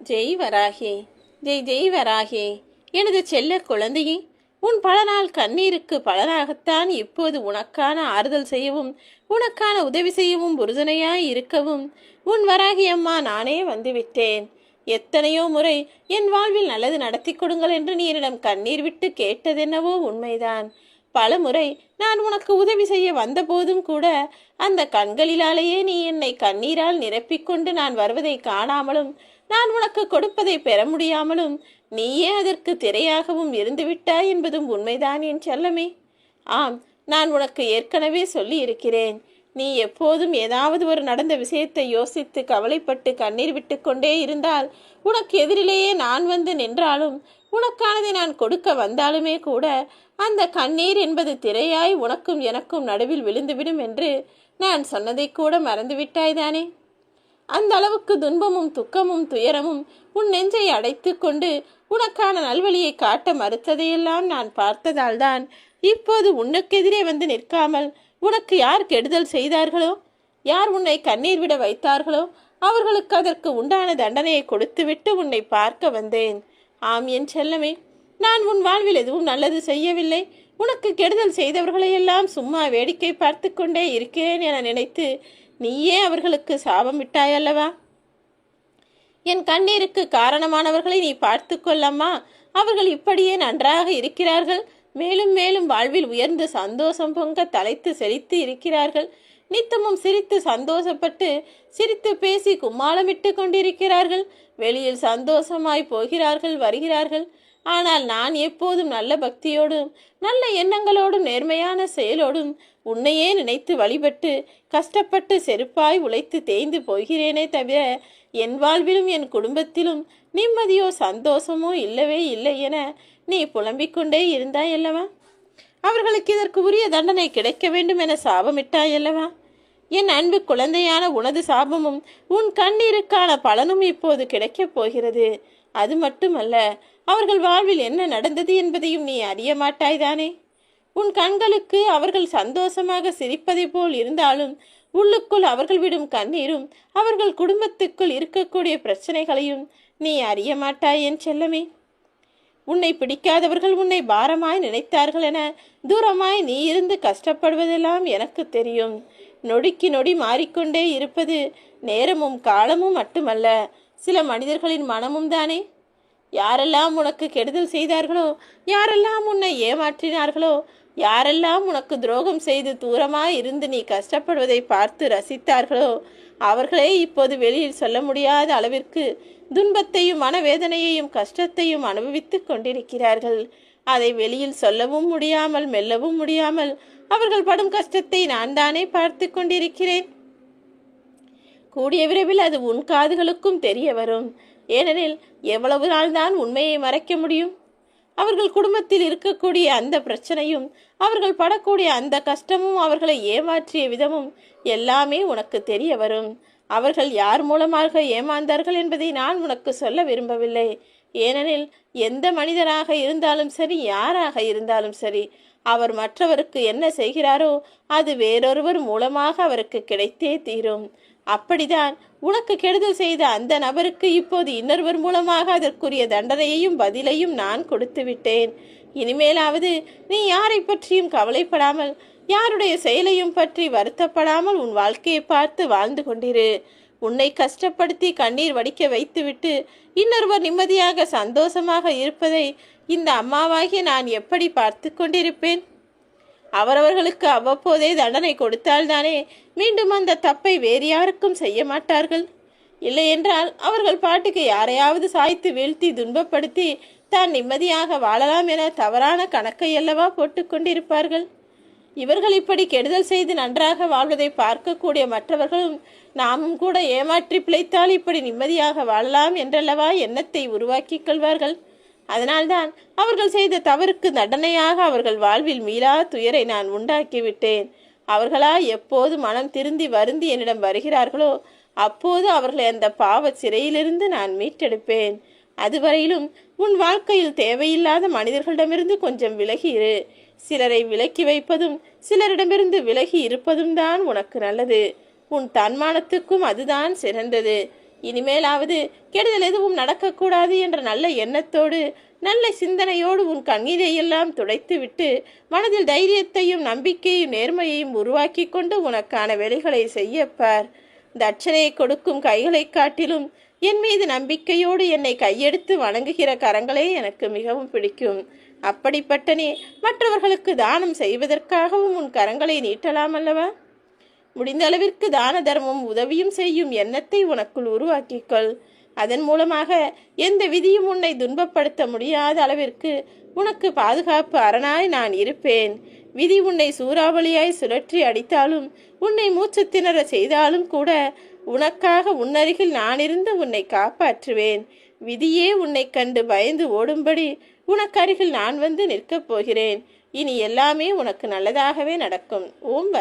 ஜெய் வராகே ஜெய் ஜெய் வராகே எனது செல்ல குழந்தையே உன் பல நாள் கண்ணீருக்கு பலனாகத்தான் இப்போது உனக்கான ஆறுதல் செய்யவும் உனக்கான உதவி செய்யவும் உறுதுணையாய் இருக்கவும். உன் வராகி அம்மா நானே வந்துவிட்டேன். எத்தனையோ முறை என் வாழ்வில் நல்லது நடத்தி கொடுங்கள் என்று நீ என்னிடம் கண்ணீர் விட்டு கேட்டதென்னவோ உண்மைதான். பல முறை நான் உனக்கு உதவி செய்ய வந்தபோதும் கூட அந்த கண்களிலாலேயே நீ என்னை கண்ணீரால் நிரப்பிக்கொண்டு நான் வருவதை காணாமலும் நான் உனக்கு கொடுப்பதை பெற முடியாமலும் நீயே அதற்கு திரையாகவும் இருந்துவிட்டாய் என்பதும் உண்மைதான் என் செல்லமே. ஆம் நான் உனக்கு ஏற்கனவே சொல்லி இருக்கிறேன் நீ எப்போதும் ஏதாவது ஒரு நடந்த விஷயத்தை யோசித்து கவலைப்பட்டு கண்ணீர் விட்டு கொண்டே இருந்தால் உனக்கு எதிரிலேயே நான் வந்து நின்றாலும் உனக்கானதை நான் கொடுக்க வந்தாலுமே கூட அந்த கண்ணீர் என்பது திரையாய் உனக்கும் எனக்கும் நடுவில் விழுந்துவிடும் என்று நான் சொன்னதை கூட மறந்துவிட்டாய்தானே அந்த அளவுக்கு துன்பமும் துக்கமும் துயரமும் உன் நெஞ்சை அடைத்து கொண்டு உனக்கான நல்வழியை காட்ட மறுத்ததையெல்லாம் நான் பார்த்ததால்தான் இப்போது உனக்கெதிரே வந்து நிற்காமல் உனக்கு யார் கெடுதல் செய்தார்களோ? யார் உன்னை கண்ணீர் விட வைத்தார்களோ? அவர்களுக்கு அதற்கு உண்டான தண்டனையை கொடுத்துவிட்டு உன்னை பார்க்க வந்தேன். ஆம் என் செல்லமே நான் உன் வாழ்வில் எதுவும் நல்லது செய்யவில்லை. உனக்கு கெடுதல் செய்தவர்களையெல்லாம் சும்மா வேடிக்கை பார்த்து கொண்டே இருக்கிறேன் என நினைத்து நீயே அவர்களுக்கு சாபம் விட்டாயல்லவா? என் கண்ணீருக்கு காரணமானவர்களை நீ பார்த்து கொள்ளம்மா. அவர்கள் இப்படியே நன்றாக இருக்கிறார்கள். மேலும் மேலும் வாழ்வில் உயர்ந்து சந்தோஷம் பொங்க தலைத்து செழித்து இருக்கிறார்கள். நித்தமும் சிரித்து சந்தோஷப்பட்டு சிரித்து பேசி கும்மாளமிட்டு கொண்டிருக்கிறார்கள். வெளியில் சந்தோஷமாய் போகிறார்கள் வருகிறார்கள். ஆனால் நான் எப்போதும் நல்ல பக்தியோடும் நல்ல எண்ணங்களோடும் நேர்மையான செயலோடும் உன்னையே நினைத்து வழிபட்டு கஷ்டப்பட்டு செருப்பாய் உழைத்து தேய்ந்து போகிறேனே தவிர என் வாழ்விலும் என் குடும்பத்திலும் நிம்மதியோ சந்தோஷமோ இல்லவே இல்லை என நீ புலம்பிக் கொண்டே இருந்தாய் அல்லவா? அவர்களுக்கு இதற்கு உரிய தண்டனை கிடைக்க வேண்டும் என சாபமிட்டாய் அல்லவா? என் அன்பு குழந்தையான உனது சாபமும் உன் கண்ணீருக்கான பலனும் இப்போது கிடைக்கப் போகிறது. அது மட்டுமல்ல அவர்கள் வாழ்வில் என்ன நடந்தது என்பதையும் நீ அறிய மாட்டாய்தானே? உன் கண்களுக்கு அவர்கள் சந்தோஷமாக சிரிப்பதை போல் இருந்தாலும் உள்ளுக்குள் அவர்கள் விடும் கண்ணீரும் அவர்கள் குடும்பத்துக்குள் இருக்கக்கூடிய பிரச்சனைகளையும் நீ அறிய மாட்டாய் என் செல்லமே. உன்னை பிடிக்காதவர்கள் உன்னை பாரமாய் நினைத்தார்கள் என தூரமாய் நீ இருந்து கஷ்டப்படுவதெல்லாம் எனக்கு தெரியும். நொடிக்கு நொடி மாறிக்கொண்டே இருப்பது நேரமும் காலமும் மட்டுமல்ல சில மனிதர்களின் மனமும் தானே? யாரெல்லாம் உனக்கு கெடுதல் செய்தார்களோ யாரெல்லாம் உன்னை ஏமாற்றினார்களோ யாரெல்லாம் உனக்கு துரோகம் செய்து தூரமாக இருந்து நீ கஷ்டப்படுவதை பார்த்து ரசித்தார்களோ அவர்களே இப்போது வெளியில் சொல்ல முடியாத அளவிற்கு துன்பத்தையும் மனவேதனையையும் கஷ்டத்தையும் அனுபவித்துக் கொண்டிருக்கிறார்கள். அதை வெளியில் சொல்லவும் முடியாமல் மெல்லவும் முடியாமல் அவர்கள் படும் கஷ்டத்தை நான் தானே பார்த்து கொண்டிருக்கிறேன். கூடிய விரைவில் அது உன் காதுகளுக்கும் தெரிய வரும். ஏனெனில் எவ்வளவு நாள்தான் உண்மையை மறைக்க முடியும்? அவர்கள் குடும்பத்தில் இருக்கக்கூடிய அந்த பிரச்சனையும் அவர்கள் படக்கூடிய அந்த கஷ்டமும் அவர்களை ஏமாற்றிய விதமும் எல்லாமே உனக்கு தெரிய வரும். அவர்கள் யார் மூலமாக ஏமாந்தார்கள் என்பதை நான் உனக்கு சொல்ல விரும்பவில்லை. ஏனெனில் எந்த மனிதராக இருந்தாலும் சரி யாராக இருந்தாலும் சரி அவர் மற்றவருக்கு என்ன செய்கிறாரோ அது வேறொருவர் மூலமாக அவருக்கு கிடைத்தே தீரும். அப்படிதான் உனக்கு கெடுதல் செய்த அந்த நபருக்கு இப்போது இன்னொருவர் மூலமாக அதற்குரிய தண்டனையையும் பதிலையும் நான் கொடுத்து விட்டேன். இனிமேலாவது நீ யாரை பற்றியும் கவலைப்படாமல் யாருடைய செயலையும் பற்றி வருத்தப்படாமல் உன் வாழ்க்கையை பார்த்து வாழ்ந்து கொண்டிரு. உன்னை கஷ்டப்படுத்தி கண்ணீர் வடிக்க வைத்துவிட்டு இன்னொருவர் நிம்மதியாக சந்தோஷமாக இருப்பதை இந்த அம்மாவாகி நான் எப்படி பார்த்து கொண்டிருப்பேன்? அவரவர்களுக்கு அவ்வப்போதே தண்டனை கொடுத்தால்தானே மீண்டும் அந்த தப்பை வேறு யாருக்கும் செய்ய மாட்டார்கள். இல்லையென்றால் அவர்கள் பாட்டுக்கு யாரையாவது சாய்த்து வீழ்த்தி துன்பப்படுத்தி தான் நிம்மதியாக வாழலாம் என தவறான கணக்கை அல்லவா போட்டுக்கொண்டிருப்பார்கள் இவர்கள் இப்படி கெடுதல் செய்து நன்றாக வாழ்வதை பார்க்கக்கூடிய மற்றவர்களும் நாமும் கூட ஏமாற்றி பிழைத்தால் இப்படி நிம்மதியாக வாழலாம் என்றல்லவா எண்ணத்தை உருவாக்கிக் கொள்வார்கள்? அதனால்தான் அவர்கள் செய்த தவறுக்கு தண்டனையாக அவர்கள் வாழ்வில் மீளா துயரை நான் உண்டாக்கிவிட்டேன். அவர்களா எப்போது மனம் திருந்தி வருந்தி என்னிடம் வருகிறார்களோ அப்போது அவர்களை அந்த பாவ சிறையிலிருந்து நான் மீட்டெடுப்பேன். அதுவரையிலும் உன் வாழ்க்கையில் தேவையில்லாத மனிதர்களிடமிருந்து கொஞ்சம் விலகி இரு. சிலரை விலக்கி வைப்பதும் சிலரிடமிருந்து விலகி இருப்பதும் தான் உனக்கு நல்லது. உன் தன்மானத்துக்கும் அதுதான் சிறந்தது. இனிமேலாவது கெடுதல் எதுவும் நடக்கக்கூடாது என்ற நல்ல எண்ணத்தோடு நல்ல சிந்தனையோடு உன் கண்ணீரையெல்லாம் துடைத்துவிட்டு மனதில் தைரியத்தையும் நம்பிக்கையும் நேர்மையையும் உருவாக்கி கொண்டு உனக்கான வேலைகளை செய்யப்பார் தட்சணையை கொடுக்கும் கைகளை காட்டிலும் என் மீது நம்பிக்கையோடு என்னை கையெடுத்து வணங்குகிற கரங்களே எனக்கு மிகவும் பிடிக்கும். அப்படிப்பட்ட நீ மற்றவர்களுக்கு தானம் செய்வதற்காகவும் உன் கரங்களை நீட்டலாம் அல்லவா? முடிந்த அளவிற்கு தான தர்மம் உதவியும் செய்யும் எண்ணத்தை உனக்குள் உருவாக்கிக்கொள். அதன் மூலமாக எந்த விதியும் உன்னை துன்பப்படுத்த முடியாத அளவிற்கு உனக்கு பாதுகாப்பு அரணாய் நான் இருப்பேன். விதி உன்னை சூறாவளியாய் சுழற்றி அடித்தாலும் உன்னை மூச்சு திணற செய்தாலும் கூட உனக்காக உன்னருகில் நான் இருந்து உன்னை காப்பாற்றுவேன். விதியே உன்னை கண்டு பயந்து ஓடும்படி உனக்கு அருகில் நான் வந்து நிற்கப் போகிறேன். இனி எல்லாமே உனக்கு நல்லதாகவே நடக்கும். ஓம்